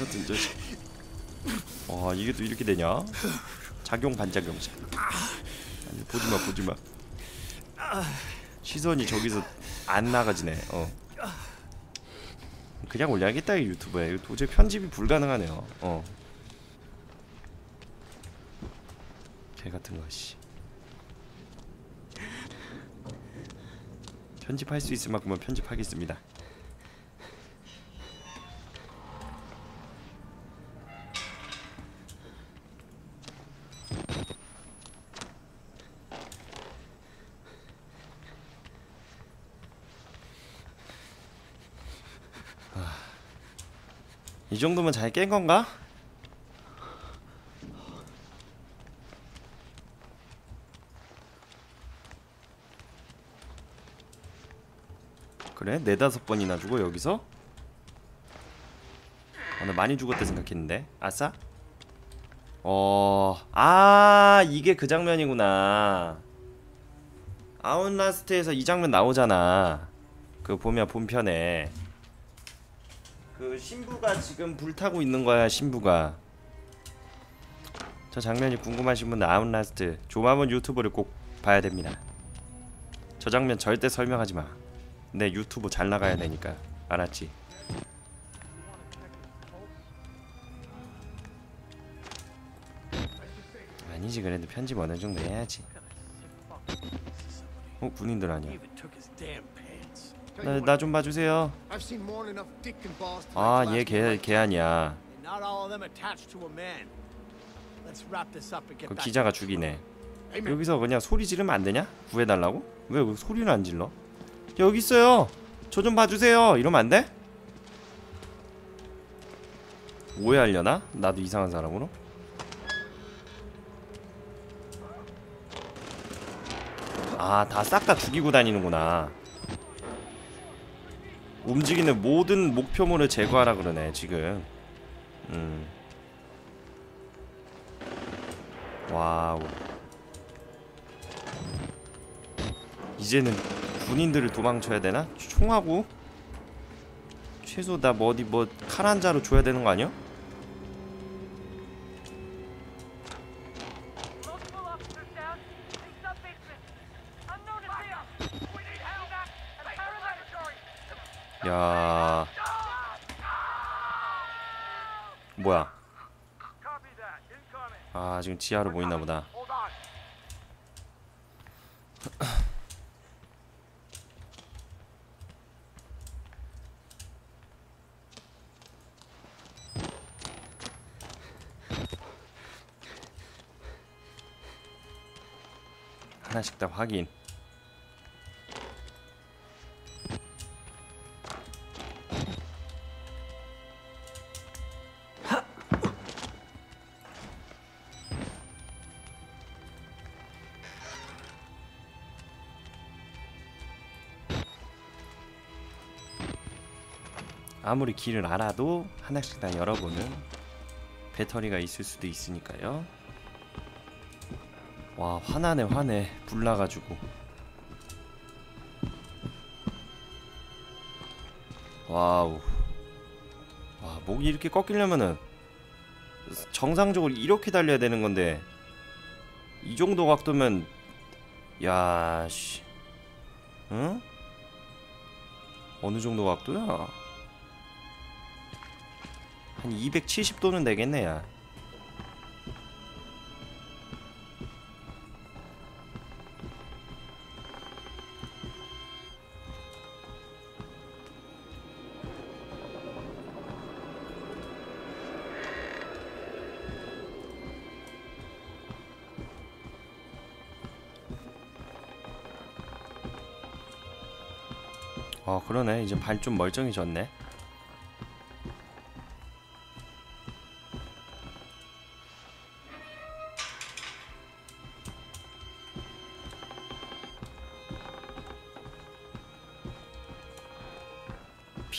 같은 자식. 와 이게 또 이렇게 되냐? 작용 반작용자. 아니 보지마 보지마. 시선이 저기서 안 나가지네. 어. 그냥 올려야겠다 이 유튜브에. 도저히 편집이 불가능하네요. 어. 개 같은 거 씨. 편집할 수 있을 만큼은 편집하겠습니다. 정도면 잘 깬 건가? 그래? 네다섯 번이나 죽어 여기서? 아, 나 많이 죽었다 생각했는데 아싸? 어... 아 이게 그 장면이구나 아웃라스트에서 이 장면 나오잖아 그 보면 본편에 그 신부가 지금 불타고 있는 거야 신부가. 저 장면이 궁금하신 분은 아웃라스트. 조마문 유튜브를 꼭 봐야 됩니다. 저 장면 절대 설명하지 마내 유튜브 잘 나가야 되니까. 알았지? 아니지 그래도 편집 어느 정도 해야지. 어 군인들 아니야 나좀 봐주세요 아 make 얘 the last 개 개아니야 그. 기자가 죽이네. 여기서 그냥 소리 지르면 안 되냐? 구해달라고? 왜그 소리를 안 질러? 여기 있어요. 저 좀 봐주세요. 이러면 안 돼? 오해하려나? 나도 이상한 사람으로? 아, 다 싹 다 죽이고 다니는구나. 움직이는 모든 목표물을 제거하라 그러네, 지금. 음. 와우. 이제는 군인들을 도망쳐야 되나? 총하고 최소 나 뭐 어디 뭐 칼 한 자루 줘야 되는 거 아니야? 뭐야? 아 지금 지하로 보이나 보다. 하나씩 다 확인. 아무리 길을 알아도 하나씩 다 열어보는 배터리가 있을 수도 있으니까요. 와 화나네 화내 불 나가지고 와우 와 목이 이렇게 꺾이려면은 정상적으로 이렇게 달려야 되는 건데 이 정도 각도면 야씨 응? 어느 정도 각도야? 한 270도는 되겠네 야. 어 그러네. 이제 발 좀 멀쩡해졌네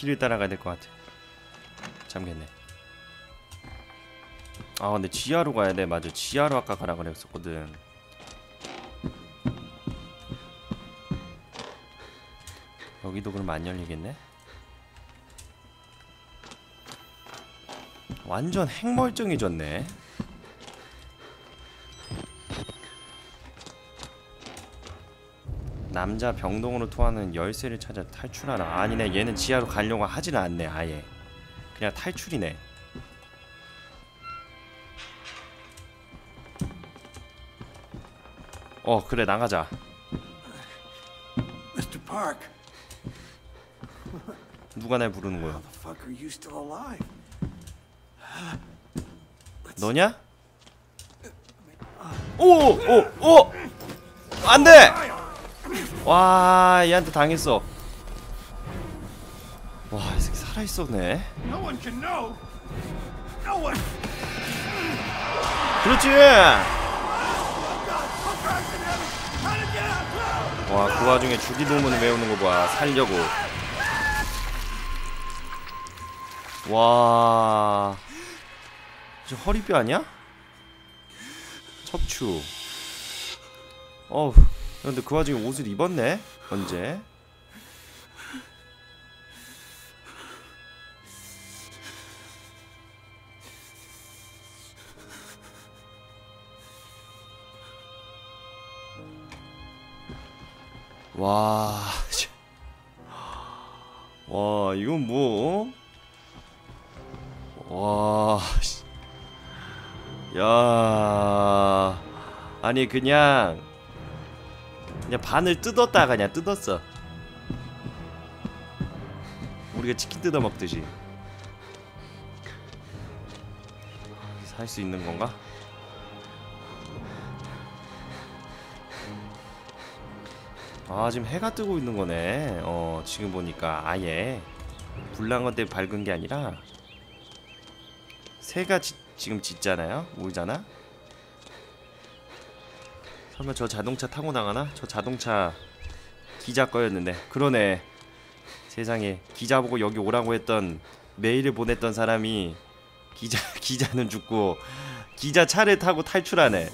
피를 따라가야 될 것 같아 잠겠네. 아 근데 지하로 가야 돼. 맞아. 지하로 아까 가라 그랬었거든. 여기도 그럼 안 열리겠네? 완전 핵멀쩡해졌네. 남자 병동으로 토하는 열쇠를 찾아 탈출하라. 아니네, 얘는 지하로 가려고 하지는 않네, 아예. 그냥 탈출이네. 어, 그래 나가자. Mr. Park, 누가 날 부르는 거야? 너냐? 오, 오, 오! 안 돼! 와, 얘한테 당했어. 와, 이 새끼 살아 있었네. No one can know. No one. 그렇지. 와, 그 와중에 주기도문 외우는 거 봐. 살려고. 와. 저 허리뼈 아니야? 척추. 어우. 근데 그 와중에 옷을 입었네. 언제? 와. 씨. 와, 이건 뭐? 와. 씨. 야. 아니 그냥 그냥 반을 뜯었다 그냥 뜯었어. 우리가 치킨 뜯어 먹듯이. 살 수 있는 건가? 아 지금 해가 뜨고 있는 거네 어 지금 보니까 아예 불난 것 때문에 밝은 게 아니라 새가 지, 지금 짖잖아요 울잖아 설마 저 자동차 타고 나가나? 저 자동차 기자 거였는데 그러네 세상에 기자 보고 여기 오라고 했던 메일을 보냈던 사람이 기자 기자는 죽고 기자 차를 타고 탈출하네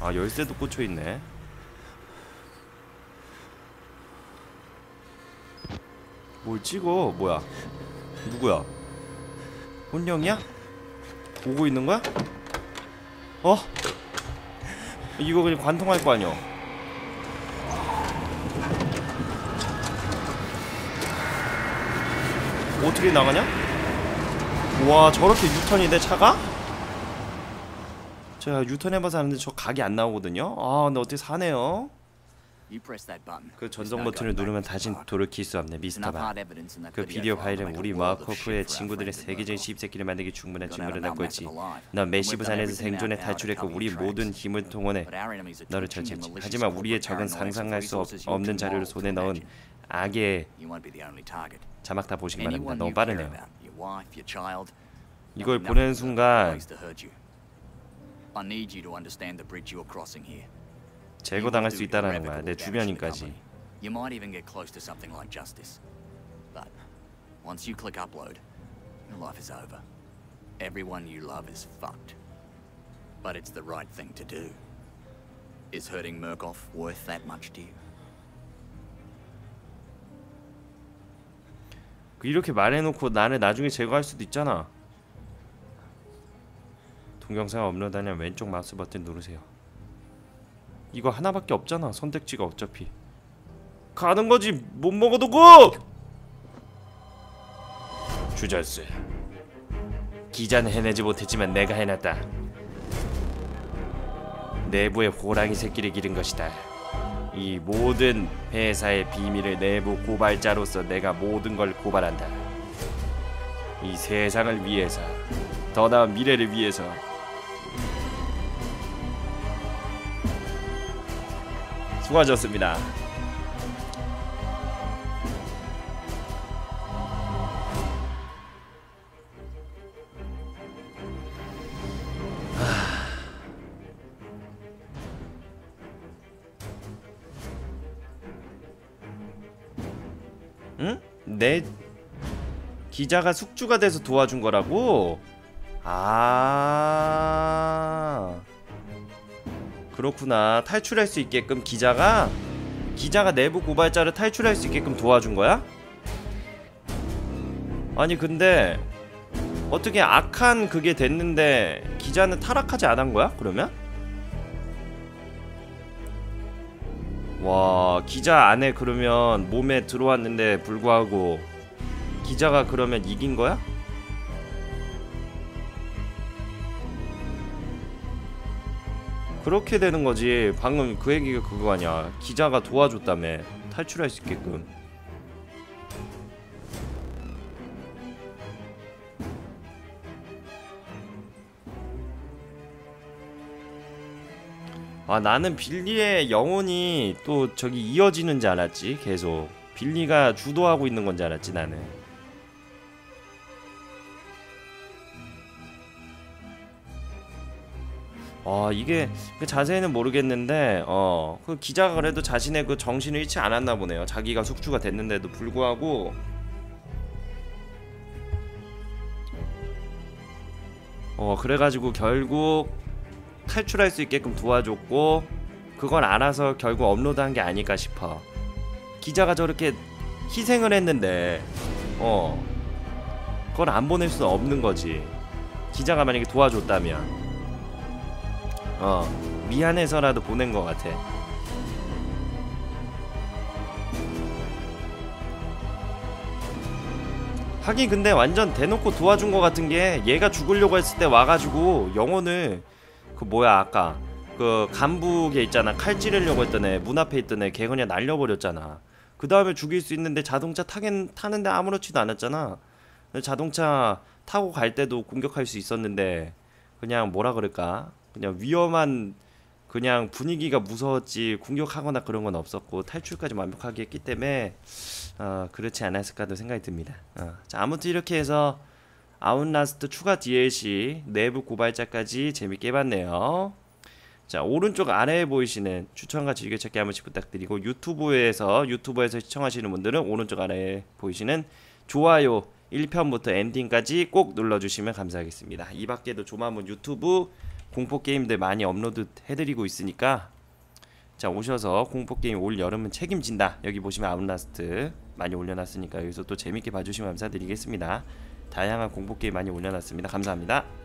아 열쇠도 꽂혀 있네. 뭘 찍어? 뭐야? 누구야? 혼령이야? 보고 있는 거야? 어? 이거 그냥 관통할 거 아니야? 어떻게 나가냐? 와 저렇게 유턴이 돼 차가? 제가 유턴 해봐서 하는데 저 각이 안 나오거든요. 아 근데 어떻게 사네요? 그 전송 버튼을 누르면 park. 돌이킬 수 There's 미스터 that 그 비디오 파일은 우리 마커프의 친구들의 세계적인. 시입새끼를 만들기 충분한 증거를 of 있지. 넌 everything in 생존에 탈출했고 우리 모든. 힘을 동원해 are 너를 처치했지. 하지만 우리의 적은 상상할 수 없, 없는 자료를 손에 넣은. 악의. 자막 다 보시기 바랍니다. 너무 빠르네요. 이걸 보는 but 순간 제거당할 수 있다라는 거야. 내 주변인까지. You might even get close to something like justice. But once you click upload, your life is over. Everyone you love is fucked. But it's the right thing to do. Is hurting Murkoff worth that much to you? 그 이렇게 말해놓고 나를 나중에 제거할 수도 있잖아. 동영상 업로드하면 왼쪽 마우스 버튼 누르세요. 이거 하나밖에 없잖아. 선택지가 어차피. 가는 거지. 못 먹어도 고! 주절스. 기자는 해내지 못했지만 내가 해냈다. 내부의 호랑이 새끼를 기른 것이다. 이 모든 회사의 비밀을 내부 고발자로서 내가 모든 걸 고발한다. 이 세상을 위해서, 더 나은 미래를 위해서. 수고하셨습니다. 응? 내 기자가 숙주가 돼서 도와준 거라고? 아 그렇구나 탈출할 수 있게끔 기자가 기자가 내부 고발자를 탈출할 수 있게끔 도와준 거야? 아니 근데 어떻게 악한 그게 됐는데 기자는 타락하지 않은 거야? 그러면? 와 기자 안에 그러면 몸에 들어왔는데 불구하고 기자가 그러면 이긴 거야? 그렇게 되는 거지. 방금 그 얘기가 그거 아니야. 기자가 도와줬다며. 탈출할 수 있게끔. 아 나는 빌리의 영혼이 또 저기 이어지는 줄 알았지 계속 빌리가 주도하고 있는 건 줄 알았지 나는 아 이게 그 자세히는 모르겠는데 어 그 기자가 그래도 자신의 그 정신을 잃지 않았나 보네요. 자기가 숙주가 됐는데도 불구하고. 어 그래가지고 결국 탈출할 수 있게끔 도와줬고 그걸 알아서 결국 업로드한 게 아닐까 싶어. 기자가 저렇게 희생을 했는데 어 그걸 안 보낼 수는 없는 거지. 기자가 만약에 도와줬다면 어 미안해서라도 보낸 것 같아. 하긴 근데 완전 대놓고 도와준 것 같은 게 얘가 죽으려고 했을 때 와가지고 영혼을 그 뭐야 아까 그 간부게 있잖아. 칼 찌르려고 했던 애 문 앞에 있던 애걔 그냥 날려버렸잖아. 그 다음에 죽일 수 있는데 자동차 타긴 타는데 아무렇지도 않았잖아. 자동차 타고 갈 때도 공격할 수 있었는데 그냥 뭐라 그럴까 그냥 위험한 그냥 분위기가 무서웠지 공격하거나 그런 건 없었고 탈출까지 완벽하게 했기 때문에 어, 그렇지 않았을까도 생각이 듭니다. 어, 자 아무튼 이렇게 해서 아웃라스트 추가 DLC 내부 고발자까지 재밌게 해봤네요. 자 오른쪽 아래에 보이시는 추천과 즐겨찾기 한 번씩 부탁드리고 유튜브에서 유튜브에서 시청하시는 분들은 오른쪽 아래에 보이시는 좋아요 1편부터 엔딩까지 꼭 눌러주시면 감사하겠습니다. 이 밖에도 조만문 유튜브 공포 게임들 많이 업로드 해드리고 있으니까 자 오셔서 공포 게임 올 여름은 책임진다 여기 보시면 아웃라스트 많이 올려놨으니까 여기서 또 재밌게 봐주시면 감사드리겠습니다. 다양한 공포 게임 많이 올려놨습니다. 감사합니다.